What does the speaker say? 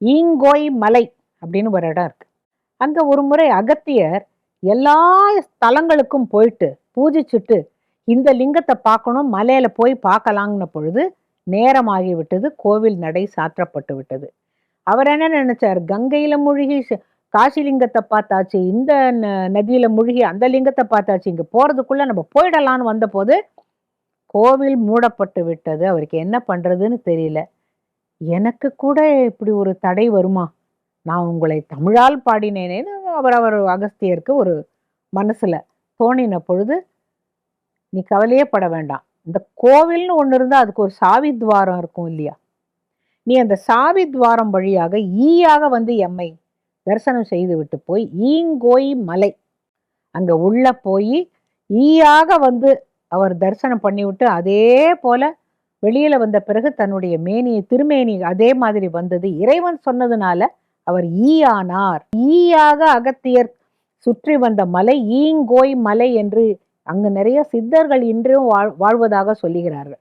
ஈங்கோய் மலை அப்படின்னு ஒரு இடம் இருக்கு. அங்கே ஒரு முறை அகத்தியர் எல்லா ஸ்தலங்களுக்கும் போயிட்டு பூஜிச்சுட்டு இந்த லிங்கத்தை பார்க்கணும் மலையில போய் பார்க்கலாங்கின பொழுது நேரமாகி விட்டது கோவில் நடை சாற்றப்பட்டு விட்டது. அவர் என்ன நினைச்சார்? கங்கையில மூழ்கி காசி லிங்கத்தை பார்த்தாச்சு இந்த ந- நதியில மூழ்கி அந்த லிங்கத்தை பார்த்தாச்சு இங்கே போறதுக்குள்ள நம்ம போயிடலான்னு வந்தபோது கோவில் மூடப்பட்டு விட்டது. அவருக்கு என்ன பண்றதுன்னு தெரியல. எனக்கு கூட இப்படி ஒரு தடை வருமா? நான் உங்களை தமிழால் பாடினேனேன்னு அவர் அவர் அகஸ்தியருக்கு ஒரு மனசில் தோணின பொழுது நீ கவலையே பட வேண்டாம். இந்த கோவில்னு ஒன்று இருந்தால் அதுக்கு ஒரு சாவி துவாரம் இருக்கும் இல்லையா? நீ அந்த சாவி துவாரம் வழியாக ஈயாக வந்து எம்மை தரிசனம் செய்து விட்டு போய் ஈங்கோய் மலை அங்கே உள்ளே போய் ஈயாக வந்து அவர் தரிசனம் பண்ணிவிட்டு அதே போல் வெளியில வந்த பிறகு தன்னுடைய மேனியை திருமேனி அதே மாதிரி வந்தது. இறைவன் சொன்னதுனால அவர் ஈயானார். ஈயாக அகத்தியர் சுற்றி வந்த மலை ஈங்கோய் மலை என்று அங்கு நிறைய சித்தர்கள் இன்றும் வாழ் வாழ்வதாக சொல்லுகிறார்கள்.